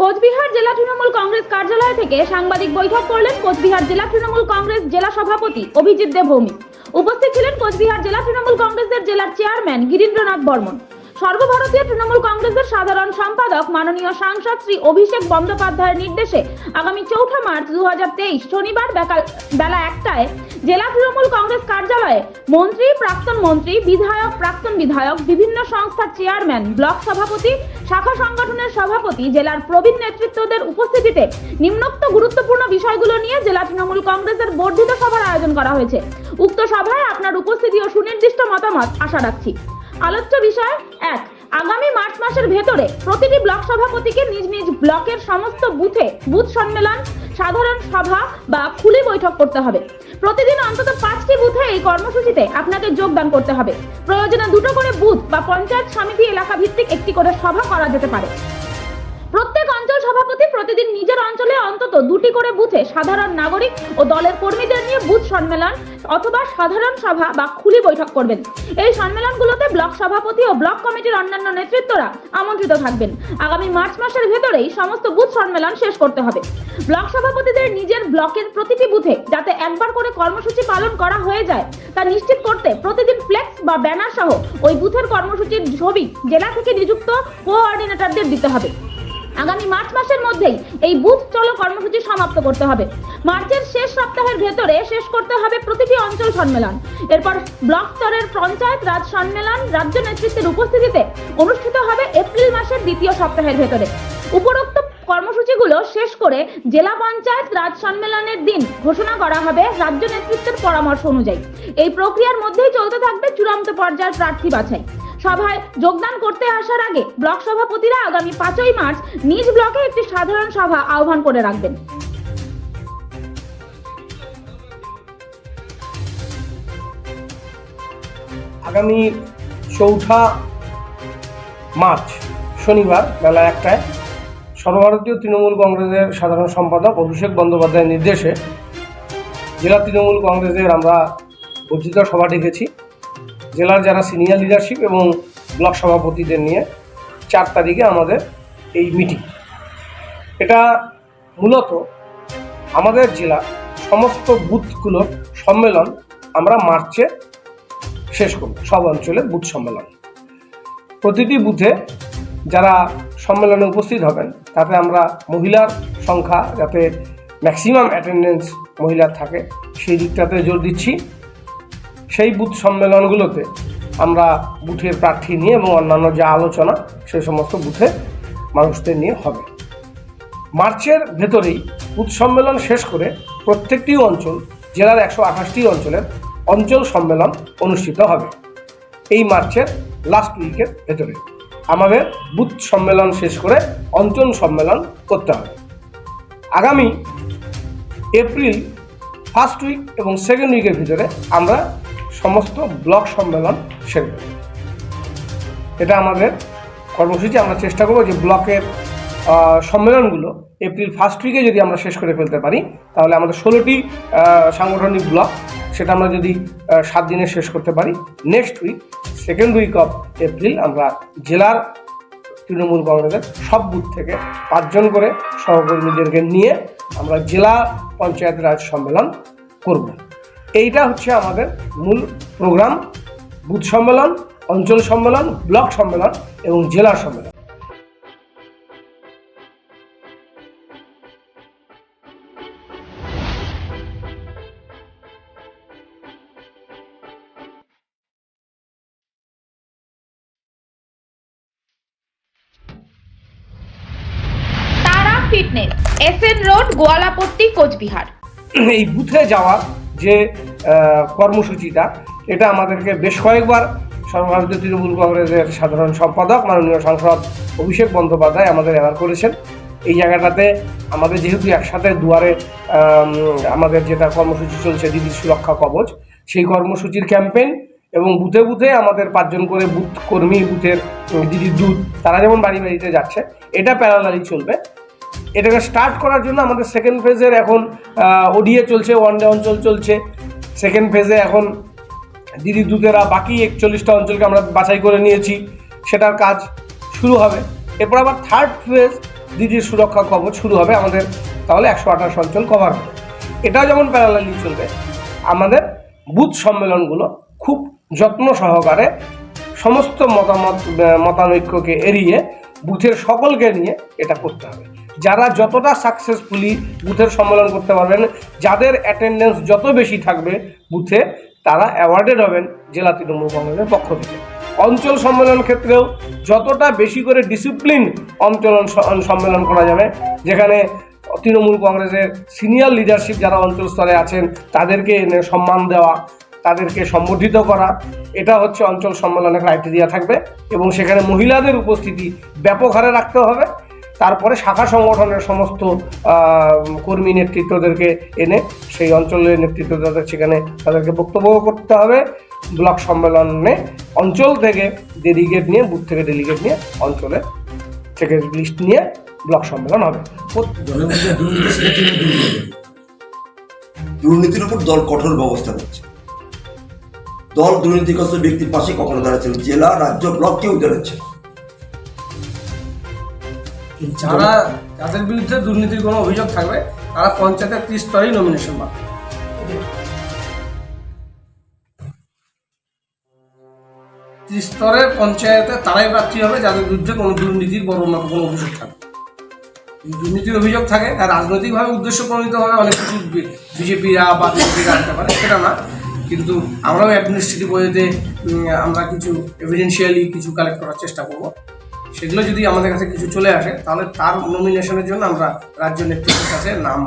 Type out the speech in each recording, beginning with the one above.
কোচবিহার জেলা তৃণমূল কংগ্রেস কার্যালয় থেকে সাংবাদিক বৈঠক করলেন কোচবিহার জেলা তৃণমূল কংগ্রেস জেলা সভাপতি অভিজিৎ দেবভৌমিক উপস্থিত ছিলেন কোচবিহার জেলা তৃণমূল কংগ্রেসের জেলার চেয়ারম্যান গিরীন্দ্রনাথ বর্মন। সর্বভারতীয় তৃণমূল কংগ্রেসের সাধারণ সম্পাদক, মাননীয় সাংসদ শ্রী অভিষেক বন্দ্যোপাধ্যায়ের নির্দেশে আগামী চৌঠা মার্চ দুহাজার তেইশ শনিবার বেলা একটায় জেলা তৃণমূল কংগ্রেস কার্যালয়ে মন্ত্রী, প্রাক্তন মন্ত্রী, বিধায়ক, প্রাক্তন বিধায়ক, বিভিন্ন সংস্থার চেয়ারম্যান, ব্লক সভাপতি, শাখা সংগঠনের সভাপতি, জেলার প্রবীণ নেতৃত্বদের উপস্থিতিতে নিম্নোক্ত গুরুত্বপূর্ণ বিষয়গুলো নিয়ে জেলা তৃণমূল কংগ্রেসের বর্ধিত সভার আয়োজন করা হয়েছে। উক্ত সভায় আপনার উপস্থিতি ও সুনির্দিষ্ট মতামত আশা রাখছি। আলোচ্য বিষয় এক, আগামী মার্চ মাসের ভেতরে প্রতিটি ব্লক সভাপতিকে নিজ নিজ ব্লকের সমস্ত বুথে বুথ সম্মেলন, সাধারণ সভা বা খুলে বৈঠক করতে হবে। প্রতিদিন অন্তত পাঁচটি বুথে এই কর্মসূচিতে আপনাকে যোগদান করতে হবে। প্রয়োজনে দুটো করে বুথ বা পঞ্চায়েত সমিতি এলাকা ভিত্তিক একটি করে সভা করা যেতে পারে। প্রত্যেক প্রতিদিন নিজের অঞ্চলে অন্তত দুটি করে বুথে সাধারণ নাগরিক ও দলের কর্মীদের নিয়ে বুথ সম্মেলন অথবা সাধারণ সভা বা খুলি বৈঠক করবেন। এই সম্মেলনগুলোতে ব্লক সভাপতি ও ব্লক কমিটির অন্যান্য নেতৃত্বরা আমন্ত্রিত থাকবেন। আগামী মার্চ মাসের ভেতরেই সমস্ত বুথ সম্মেলন শেষ করতে হবে। ব্লক সভাপতিদের নিজের ব্লকের প্রতিটি বুথে যাতে একবার করে কর্মসূচি পালন করা হয়ে যায়, তা নিশ্চিত করতে প্রতিদিন ফ্লেক্স বা ব্যানার সহ ওই বুথের কর্মসূচির ছবি জেলা থেকে নিযুক্ত কোঅর্ডিনেটরদের দিতে হবে। আগামী মার্চ মাসের মধ্যেই এই বুথ চলো কর্মসূচি সমাপ্ত করতে হবে। মার্চের শেষ সপ্তাহের ভেতরে শেষ করতে হবে প্রতিটি অঞ্চল সম্মেলন। এরপর ব্লক স্তরের পঞ্চায়েত রাজ সম্মেলন রাজ্য নেতৃত্বের উপস্থিতিতে অনুষ্ঠিত হবে এপ্রিল মাসের দ্বিতীয় সপ্তাহের ভেতরে। উপরোক্ত কর্মসূচিগুলো শেষ করে জেলা পঞ্চায়েত রাজ সম্মেলনের দিন ঘোষণা করা হবে রাজ্য নেতৃত্বের পরামর্শ অনুযায়ী। এই প্রক্রিয়ার মধ্যেই চলতে থাকবে চূড়ান্ত পর্যায়ের প্রার্থী বাছাই। সভায় যোগদান করতে আসার আগে ব্লক সভাপতিরা আগামী পাঁচই মার্চ নিজ ব্লকে একটি সাধারণ সভা আহ্বান করে রাখবেন। আগামী চৌঠা মার্চ শনিবার বেলা একটায় সর্বভারতীয় তৃণমূল কংগ্রেসের সাধারণ সম্পাদক অভিষেক বন্দ্যোপাধ্যায়ের নির্দেশে জেলা তৃণমূল কংগ্রেসের আমরা বর্ধিত সভা ডেকেছি। জেলার যারা সিনিয়র লিডারশিপ এবং ব্লক সভাপতিদের নিয়ে চার তারিখে আমাদের এই মিটিং এটা মূলত আমাদের জেলা সমস্ত বুথগুলোর সম্মেলন আমরা মার্চে শেষ করব, সব অঞ্চলে বুথ সম্মেলন। প্রতিটি বুথে যারা সম্মেলনে উপস্থিত হবেন, তাতে আমরা মহিলার সংখ্যা যাতে ম্যাক্সিমাম অ্যাটেন্ডেন্স মহিলার থাকে, সেই দিকটাতে জোর দিচ্ছি। সেই বুথ সম্মেলনগুলোতে আমরা বুথের প্রার্থী নিয়ে এবং অন্যান্য যা আলোচনা সেই সমস্ত বুথে মানুষদের নিয়ে হবে। মার্চের ভেতরেই বুথ সম্মেলন শেষ করে প্রত্যেকটি অঞ্চল, জেলার একশো আঠাশটি অঞ্চলের অঞ্চল সম্মেলন অনুষ্ঠিত হবে। এই মার্চের লাস্ট উইকের ভেতরে আমাদের বুথ সম্মেলন শেষ করে অঞ্চল সম্মেলন করতে হবে। আগামী এপ্রিল ফার্স্ট উইক এবং সেকেন্ড উইকের ভিতরে আমরা সমস্ত ব্লক সম্মেলন সেরে এটা আমাদের কর্মসূচি। আমরা চেষ্টা করব যে ব্লকের সম্মেলনগুলো এপ্রিল ফার্স্ট উইকে যদি আমরা শেষ করে ফেলতে পারি, তাহলে আমাদের ষোলোটি সাংগঠনিক ব্লক সেটা আমরা যদি সাত দিনে শেষ করতে পারি। Next week second week of April আমরা জেলার তৃণমূল কংগ্রেসের সব বুথ থেকে পাঁচজন করে সহকর্মীদেরকে নিয়ে আমরা জেলা পঞ্চায়েত রাজ সম্মেলন করব। এইটা হচ্ছে আমাদের মূল প্রোগ্রাম বুথ সম্মেলন অঞ্চল সম্মেলন ব্লক সম্মেলন এবং জেলা সম্মেলন। তারা fitness S N road Goalapatti Coochbehar. এই বুথে যাওয়ার যে কর্মসূচিটা, এটা আমাদেরকে বেশ কয়েকবার সর্বভারতীয় তৃণমূল কংগ্রেসের সাধারণ সম্পাদক, মাননীয় সাংসদ অভিষেক বন্দ্যোপাধ্যায় আমাদের অ্যাওয়ার করেছেন। এই জায়গাটাতে আমাদের যেহেতু একসাথে দুয়ারে আমাদের যেটা কর্মসূচি চলছে দিদির সুরক্ষা কবচ, সেই কর্মসূচির ক্যাম্পেইন এবং বুথে বুথে আমাদের পাঁচজন করে বুথ কর্মী, বুথের দিদির দূত, তারা যেমন বাড়ি বাড়িতে যাচ্ছে, এটা প্যারালালি চলবে। এটাকে স্টার্ট করার জন্য আমাদের সেকেন্ড ফেজের এখন ওডিএ চলছে ওয়ান ডে অঞ্চল চলছে। সেকেন্ড ফেজে এখন দিদি দুধেরা বাকি একচল্লিশটা অঞ্চলকে আমরা বাছাই করে নিয়েছি, সেটার কাজ শুরু হবে। এরপর আবার থার্ড ফেজ দিদির সুরক্ষা কবচ শুরু হবে আমাদের, তাহলে একশো আঠাশ অঞ্চল কভার হবে। এটাও যেমন প্যারালালি চলবে, আমাদের বুথ সম্মেলনগুলো খুব যত্ন সহকারে সমস্ত মতামত মতানৈক্যকে এড়িয়ে বুথের সকলকে নিয়ে এটা করতে হবে। যারা যতটা সাকসেসফুলি বুথের সম্মেলন করতে পারবেন, যাদের অ্যাটেন্ডেন্স যত বেশি থাকবে বুথে, তারা অ্যাওয়ার্ডেড হবেন জেলা তৃণমূল কংগ্রেসের পক্ষ থেকে। অঞ্চল সম্মেলন ক্ষেত্রেও যতটা বেশি করে ডিসিপ্লিন অঞ্চল সম্মেলন করা যাবে, যেখানে তৃণমূল কংগ্রেসের সিনিয়র লিডারশিপ যারা অঞ্চল স্তরে আছেন, তাদেরকে এনে সম্মান দেওয়া, তাদেরকে সম্বর্ধিত করা, এটা হচ্ছে অঞ্চল সম্মেলনের ক্রাইটেরিয়া থাকবে এবং সেখানে মহিলাদের উপস্থিতি ব্যাপক হারে রাখতে হবে। তারপরে শাখা সংগঠনের সমস্ত কর্মী নেতৃত্বদেরকে এনে সেই অঞ্চলের নেতৃত্ব তাদের সেখানে তাদেরকে বক্তব্য করতে হবে। ব্লক সম্মেলনে অঞ্চল থেকে ডেলিগেট নিয়ে বুথ থেকে ডেলিগেট নিয়ে অঞ্চলে থেকে লিস্ট নিয়ে ব্লক সম্মেলন হবে। দুর্নীতির উপর দল কঠোর ব্যবস্থা করছে দল দুর্নীতিগ্রস্ত ব্যক্তির পাশে কখনো দাঁড়াচ্ছে জেলা, রাজ্য, ব্লক কেউ দাঁড়াচ্ছে। যারা, যাদের বিরুদ্ধে দুর্নীতির কোনো অভিযোগ থাকবে, তারা পঞ্চায়েতের ত্রিস্তরেই নমিনেশন পাবে। ত্রিস্তরের পঞ্চায়েতে তারাই প্রার্থী হবে, যাদের বিরুদ্ধে কোনো দুর্নীতির বড় না কোনো অভিযোগ থাকবে। দুর্নীতির অভিযোগ থাকে আর রাজনৈতিকভাবে উদ্দেশ্য প্রণীতভাবে অনেক কিছু বিজেপিরা বা বিজেপিরা আনতে পারে, সেটা না। কিন্তু আমরাও অ্যাডমিনিস্ট্রেটিভ ওয়েতে আমরা কিছু এভিডেন্সিয়ালি কিছু কালেক্ট করার চেষ্টা করব। সেগুলো যদি আমাদের কাছে কিছু চলে আসে তাহলে তার নমিনেশনের জন্য আমরা রাজ্য নেতৃত্বের কাছে নাম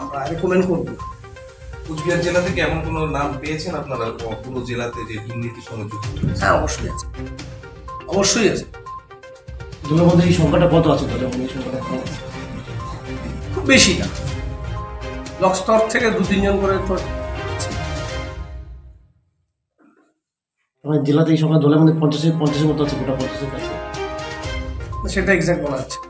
আমরা রেকমেন্ড করব। কুচবিহার জেলা থেকে এমন কোনো নাম পেয়েছেন আপনারা? পুরো জেলাতে যে দুর্নীতির সঙ্গে যুক্ত হ্যাঁ অবশ্যই আছে। অবশ্যই আছে। মধ্যে এই সংখ্যাটা কত আছে? দলের এই সংখ্যাটা কত খুব বেশি না। ব্লক স্তর থেকে দু তিনজন করে তো জেলাতে এই সংখ্যা দলের মধ্যে পঞ্চাশের পঞ্চাশের মতো আছে গোটা পঞ্চাশের কাছে। সেটা এক্সাক্ট বলা যাচ্ছে না।